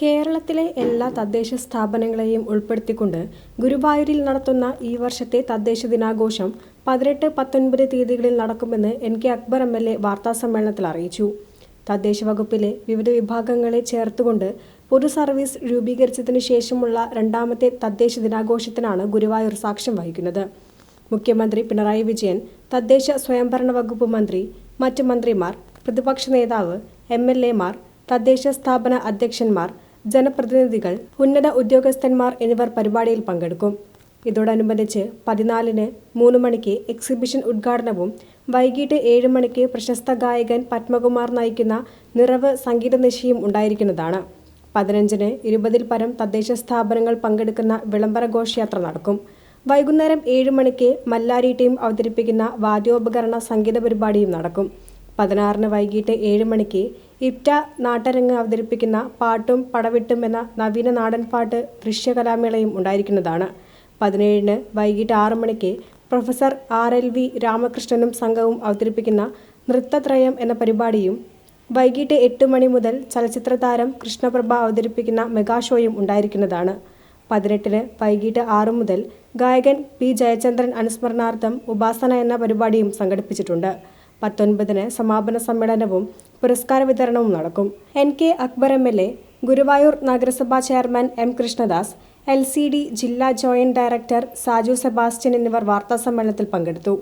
കേരളത്തിലെ എല്ലാ തദ്ദേശ സ്ഥാപനങ്ങളെയും ഉൾപ്പെടുത്തിക്കൊണ്ട് ഗുരുവായൂരിൽ നടത്തുന്ന ഈ വർഷത്തെ തദ്ദേശ ദിനാഘോഷം പതിനെട്ട് പത്തൊൻപത് തീയതികളിൽ നടക്കുമെന്ന് N K Akbar M L A വാർത്താസമ്മേളനത്തിൽ അറിയിച്ചു. തദ്ദേശ വകുപ്പിലെ വിവിധ വിഭാഗങ്ങളെ ചേർത്തുകൊണ്ട് പൊതു സർവീസ് രൂപീകരിച്ചതിന് ശേഷമുള്ള രണ്ടാമത്തെ തദ്ദേശ ദിനാഘോഷത്തിനാണ് ഗുരുവായൂർ സാക്ഷ്യം വഹിക്കുന്നത്. മുഖ്യമന്ത്രി പിണറായി വിജയൻ തദ്ദേശ സ്വയംഭരണ വകുപ്പ് മന്ത്രി മറ്റ് മന്ത്രിമാർ പ്രതിപക്ഷ നേതാവ് എം എൽ എമാർ തദ്ദേശ സ്ഥാപന അധ്യക്ഷന്മാർ ജനപ്രതിനിധികൾ ഉന്നത ഉദ്യോഗസ്ഥന്മാർ എന്നിവർ പരിപാടിയിൽ പങ്കെടുക്കും. ഇതോടനുബന്ധിച്ച് പതിനാലിന് മൂന്ന് മണിക്ക് എക്സിബിഷൻ ഉദ്ഘാടനവും വൈകിട്ട് ഏഴ് മണിക്ക് പ്രശസ്ത ഗായകൻ പത്മകുമാർ നയിക്കുന്ന നിറവ് സംഗീത നിശയും ഉണ്ടായിരിക്കുന്നതാണ്. പതിനഞ്ചിന് ഇരുപതിൽ പരം തദ്ദേശ സ്ഥാപനങ്ങൾ പങ്കെടുക്കുന്ന വിളംബര ഘോഷയാത്ര നടക്കും. വൈകുന്നേരം ഏഴ് മണിക്ക് മല്ലാരി ടീം അവതരിപ്പിക്കുന്ന വാദ്യോപകരണ സംഗീത പരിപാടിയും നടക്കും. പതിനാറിന് വൈകിട്ട് ഏഴ് മണിക്ക് ഇപ്റ്റ നാട്ടരങ്ങ് അവതരിപ്പിക്കുന്ന പാട്ടും പടവിട്ടും എന്ന നവീന നാടൻ പാട്ട് ദൃശ്യകലാമേളയും ഉണ്ടായിരിക്കുന്നതാണ്. പതിനേഴിന് വൈകിട്ട് ആറു മണിക്ക് പ്രൊഫസർ ആർ എൽ വി രാമകൃഷ്ണനും സംഘവും അവതരിപ്പിക്കുന്ന നൃത്തത്രയം എന്ന പരിപാടിയും വൈകിട്ട് എട്ട് മണി മുതൽ ചലച്ചിത്ര താരം കൃഷ്ണപ്രഭ അവതരിപ്പിക്കുന്ന മെഗാഷോയും ഉണ്ടായിരിക്കുന്നതാണ്. പതിനെട്ടിന് വൈകിട്ട് ആറു മുതൽ ഗായകൻ പി ജയചന്ദ്രൻ അനുസ്മരണാർത്ഥം ഉപാസന എന്ന പരിപാടിയും സംഘടിപ്പിച്ചിട്ടുണ്ട്. പത്തൊൻപതിന് സമാപന സമ്മേളനവും പുരസ്കാര വിതരണവും നടക്കും. N K Akbar M L A Guruvayur നഗരസഭാ chairman M Krishnadas L C D ജില്ലാ ജോയിന്റ് ഡയറക്ടർ സാജു സെബാസ്റ്റ്യൻ എന്നിവർ വാർത്താസമ്മേളനത്തിൽ പങ്കെടുത്തു.